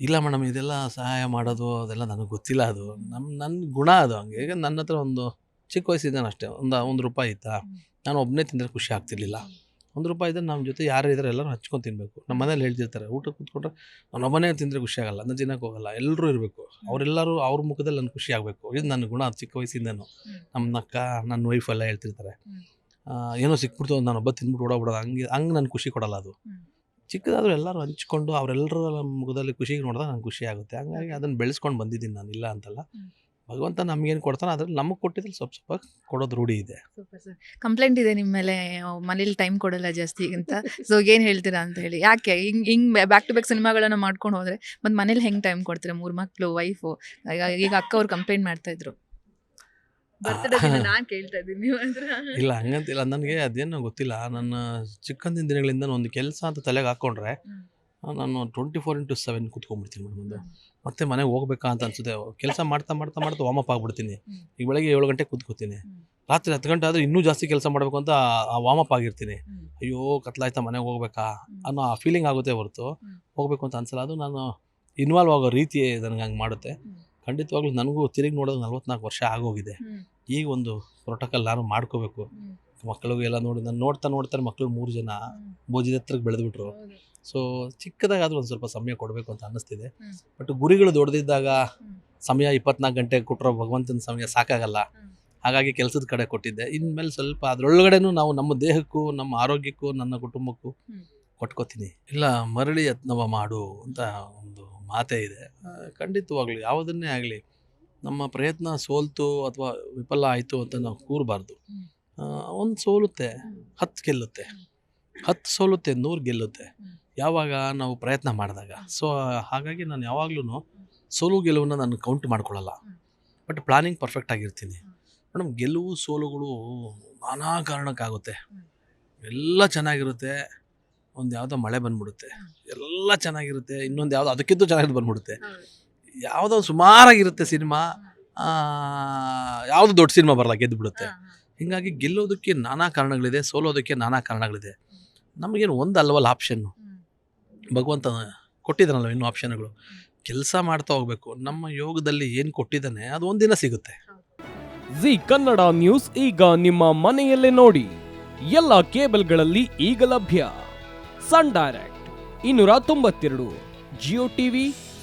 ಇಲ್ಲ ಮೇಡಮ್ ಇದೆಲ್ಲ ಸಹಾಯ ಮಾಡೋದು ಅದೆಲ್ಲ ನನಗೆ ಗೊತ್ತಿಲ್ಲ ಅದು. ನಮ್ಮ ನನ್ನ ಗುಣ ಅದು ಹಂಗೆ. ಈಗ ನನ್ನ ಹತ್ರ ಒಂದು ಚಿಕ್ಕ ವಯಸ್ಸಿದ್ದಾನೆ ಅಷ್ಟೇ. ಒಂದು ಒಂದು ರೂಪಾಯಿ ಇತ್ತಾ? ನಾನು ಒಬ್ಬನೇ ತಿಂದರೆ ಖುಷಿ ಆಗ್ತಿರ್ಲಿಲ್ಲ. ಒಂದು ರೂಪಾಯಿ ಇದ್ದರೆ ನಮ್ಮ ಜೊತೆ ಯಾರು ಇದ್ದಾರೆ ಎಲ್ಲರೂ ಹಚ್ಕೊಂಡು ತಿನ್ನಬೇಕು ನಮ್ಮ ಮನೇಲಿ ಹೇಳ್ತಿರ್ತಾರೆ ಊಟ ಕೂತ್ಕೊಂಡ್ರೆ ನಾನು ಒಬ್ಬನೇ ತಿಂದರೆ ಖುಷಿ ಆಗಲ್ಲ ನಾನು ತಿನ್ನೋಕೆ ಹೋಗಲ್ಲ ಎಲ್ಲರೂ ಇರಬೇಕು. ಅವರೆಲ್ಲರೂ ಅವ್ರ ಮುಖದಲ್ಲಿ ನನ್ನ ಖುಷಿ ಆಗಬೇಕು. ಇದು ನನ್ನ ಗುಣ ಚಿಕ್ಕ ವಯಸ್ಸಿಂದನೂ. ನಮ್ಮ ಅಕ್ಕ ನನ್ನ ವೈಫ್ ಎಲ್ಲ ಹೇಳ್ತಿರ್ತಾರೆ. ಏನೋ ಸಿಕ್ಬಿಡ್ತು ನಾನು ಒಬ್ಬ ತಿಂದ್ಬಿಟ್ಟು ಓಡಾಬಿಡೋದು ಹಂಗೆ ಹಂಗೆ ನನ್ನ ಖುಷಿ ಕೊಡಲ್ಲ ಅದು. ಚಿಕ್ಕದಾದ್ರೂ ಎಲ್ಲರೂ ಹಂಚ್ಕೊಂಡು ಅವರೆಲ್ಲರ ಮುಖದಲ್ಲಿ ಖುಷಿಗೆ ನೋಡಿದಾಗ ನಂಗೆ ಖುಷಿ ಆಗುತ್ತೆ. ಹಂಗಾಗಿ ಅದನ್ನು ಬೆಳೆಸ್ಕೊಂಡು ಬಂದಿದ್ದೀನಿ ನಾನು ಇಲ್ಲ ಅಂತಲ್ಲ. ಭಗವಂತ ನಮ್ಗೇನು ಕೊಡ್ತಾನೆ ಅದ್ರಲ್ಲಿ ನಮಗೆ ಕೊಟ್ಟಿದ್ರೆ ಸ್ವಲ್ಪ ಸ್ವಲ್ಪ ಕೊಡೋದು ರೂಢಿ ಇದೆ. ಸೂಪರ್ ಸರ್ ಕಂಪ್ಲೇಂಟ್ ಇದೆ ನಿಮ್ಮ ಮೇಲೆ ಮನೇಲಿ ಟೈಮ್ ಕೊಡಲ್ಲ ಜಾಸ್ತಿ ಅಂತ. ಸೊ ಏನು ಹೇಳ್ತೀರಾ ಅಂತ ಹೇಳಿ. ಯಾಕೆ? ಹಿಂಗ್ ಹಿಂಗ್ ಬ್ಯಾಕ್ ಟು ಬ್ಯಾಕ್ ಸಿನಿಮಾಗಳನ್ನ ಮಾಡ್ಕೊಂಡು ಹೋದರೆ ಮತ್ತು ಮನೇಲಿ ಹೆಂಗ್ ಟೈಮ್ ಕೊಡ್ತೀರಾ? ಮೂರು ಮಕ್ಕಳು ವೈಫು ಈಗ ಅಕ್ಕ ಅವ್ರು ಕಂಪ್ಲೇಂಟ್ ಮಾಡ್ತಾ ಇದ್ರು. Birthday ದಿನ ನಾನ್ ಕೇಳ್ತಾ ಇದ್ದೀನಿ ನೀವು ಅಂದ್ರೆ. ಇಲ್ಲ ಹಂಗಂತಿಲ್ಲ. ನನಗೆ ಅದೇನೋ ಗೊತ್ತಿಲ್ಲ. ನನ್ನ ಚಿಕ್ಕಂದಿನ ದಿನಗಳಿಂದ ಒಂದು ಕೆಲಸ ಅಂತ ತಲೆಗೆ ಹಾಕೊಂಡ್ರೆ ನಾನು ಟ್ವೆಂಟಿ ಫೋರ್ ಇಂಟು ಸೆವೆನ್ ಕುತ್ಕೊಂಡ್ಬಿಡ್ತೀನಿ ಮೇಡಮ್ ಒಂದು ಮತ್ತೆ ಮನೆಗೆ ಹೋಗ್ಬೇಕಾ ಅಂತ ಅನ್ಸುತ್ತೆ. ಕೆಲಸ ಮಾಡ್ತಾ ಮಾಡ್ತಾ ಮಾಡ್ತಾ ವಾಮಪ್ ಆಗ್ಬಿಡ್ತೀನಿ. ಹ್ಮ್. ಈಗ ಬೆಳಗ್ಗೆ ಏಳು ಗಂಟೆ ಕೂತ್ಕೋತೀನಿ. ರಾತ್ರಿ ಹತ್ತು ಗಂಟೆ ಆದರೆ ಇನ್ನೂ ಜಾಸ್ತಿ ಕೆಲಸ ಮಾಡಬೇಕು ಅಂತ ಆ ವಾಮಪ್ ಆಗಿರ್ತೀನಿ. ಅಯ್ಯೋ ಕತ್ಲಾಯ್ತಾ ಮನೆಗೆ ಹೋಗ್ಬೇಕಾ? ಅನ್ನೋ ಆ ಫೀಲಿಂಗ್ ಆಗುತ್ತೆ ಹೊರತು. ಹೋಗಬೇಕು ಅಂತ ಅನ್ಸಲ್ಲ. ಅದು ನಾನು ಇನ್ವಾಲ್ವ್ ಆಗೋ ರೀತಿ ನನಗೆ ಹಂಗೆ ಮಾಡುತ್ತೆ. ಖಂಡಿತವಾಗ್ಲೂ ನನಗೂ ತಿರುಗಿ ನೋಡೋದು ನಲ್ವತ್ನಾಲ್ಕು ವರ್ಷ ಆಗೋಗಿದೆ. ಈಗ ಒಂದು ಪ್ರೋಟೋಕಾಲ್ ನಾನು ಮಾಡ್ಕೋಬೇಕು. ಮಕ್ಕಳಿಗೂ ಎಲ್ಲ ನೋಡಿ ನಾನು ನೋಡ್ತಾ ನೋಡ್ತಾರೆ ಮಕ್ಕಳು ಮೂರು ಜನ. ಬೋಜಿದ ಹತ್ರಕ್ಕೆ ಬೆಳೆದ್ಬಿಟ್ರು. ಸೊ ಚಿಕ್ಕದಾಗಾದ್ರೂ ಒಂದು ಸ್ವಲ್ಪ ಸಮಯ ಕೊಡಬೇಕು ಅಂತ ಅನ್ನಿಸ್ತಿದೆ. ಬಟ್ ಗುರಿಗಳು ದೊಡ್ಡದಿದ್ದಾಗ ಸಮಯ ಇಪ್ಪತ್ನಾಲ್ಕು ಗಂಟೆ ಕೊಟ್ಟರೋ ಭಗವಂತನ ಸಮಯ ಸಾಕಾಗಲ್ಲ. ಹಾಗಾಗಿ ಕೆಲಸದ ಕಡೆ ಕೊಟ್ಟಿದ್ದೆ. ಇನ್ಮೇಲೆ ಸ್ವಲ್ಪ ಅದರೊಳಗಡೆನೂ ನಾವು ನಮ್ಮ ದೇಹಕ್ಕೂ ನಮ್ಮ ಆರೋಗ್ಯಕ್ಕೂ ನನ್ನ ಕುಟುಂಬಕ್ಕೂ. ಕೊಟ್ಕೋತೀನಿ. ಇಲ್ಲ ಮರಳಿ ಯತ್ನವ ಮಾಡು ಅಂತ ಒಂದು ಮಾತೇ ಇದೆ. ಖಂಡಿತವಾಗ್ಲೂ ಯಾವುದನ್ನೇ ಆಗಲಿ ನಮ್ಮ ಪ್ರಯತ್ನ ಸೋಲ್ತು ಅಥವಾ ವಿಫಲ ಆಯಿತು ಅಂತ ನಾವು ಕೂರಬಾರ್ದು. ಒಂದು ಸೋಲುತ್ತೆ. ಹತ್ತು ಗೆಲ್ಲುತ್ತೆ. ಹತ್ತು ಸೋಲುತ್ತೆ ನೂರು ಗೆಲ್ಲುತ್ತೆ. ಯಾವಾಗ ನಾವು ಪ್ರಯತ್ನ ಮಾಡಿದಾಗ. ಸೊ ಹಾಗಾಗಿ ನಾನು ಯಾವಾಗ್ಲೂ ಸೋಲು ಗೆಲುವನ್ನು ನಾನು ಕೌಂಟ್ ಮಾಡ್ಕೊಳ್ಳಲ್ಲ. ಬಟ್ ಪ್ಲಾನಿಂಗ್ ಪರ್ಫೆಕ್ಟ್ ಆಗಿರ್ತೀನಿ. ಮೇಡಮ್ ಗೆಲುವು ಸೋಲುಗಳು ನಾನಾ ಕಾರಣಕ್ಕಾಗುತ್ತೆ. ಎಲ್ಲ ಚೆನ್ನಾಗಿರುತ್ತೆ. ಒಂದು ಯಾವುದೋ ಮಳೆ ಬಂದ್ಬಿಡುತ್ತೆ. ಎಲ್ಲ ಚೆನ್ನಾಗಿರುತ್ತೆ. ಇನ್ನೊಂದು ಯಾವುದೋ ಅದಕ್ಕಿಂತ ಚೆನ್ನಾಗಿ ಬಂದ್ಬಿಡುತ್ತೆ. ಯಾವುದೋ ಸುಮಾರಾಗಿರುತ್ತೆ ಸಿನಿಮಾ ಯಾವುದು ದೊಡ್ಡ ಸಿನಿಮಾ ಬರಲ್ಲ ಗೆದ್ದು ಬಿಡುತ್ತೆ. ಹೀಗಾಗಿ ಗೆಲ್ಲೋದಕ್ಕೆ ನಾನಾ ಕಾರಣಗಳಿದೆ ಸೋಲೋದಕ್ಕೆ ನಾನಾ ಕಾರಣಗಳಿದೆ. ನಮಗೇನು ಒಂದು ಅಲ್ವಲ್ಲ ಆಪ್ಷನ್ನು. ಭಗವಂತ ಕೊಟ್ಟಿದ್ದಾನಲ್ಲ ಇನ್ನೂ ಆಪ್ಷನ್ಗಳು ಕೆಲಸ ಮಾಡ್ತಾ ಹೋಗಬೇಕು. ನಮ್ಮ ಯೋಗದಲ್ಲಿ ಏನು ಕೊಟ್ಟಿದ್ದಾನೆ ಅದು ಒಂದಿನ ಸಿಗುತ್ತೆ. ಜಿ ಕನ್ನಡ ನ್ಯೂಸ್ ಈಗ ನಿಮ್ಮ ಮನೆಯಲ್ಲೇ ನೋಡಿ. ಎಲ್ಲ ಕೇಬಲ್ಗಳಲ್ಲಿ ಈಗ ಲಭ್ಯ. ಸನ್ ಡೈರೆಕ್ಟ್ ಇನ್ನೂರ ತೊಂಬತ್ತೆರಡು ಜಿಯೋ ಟಿವಿ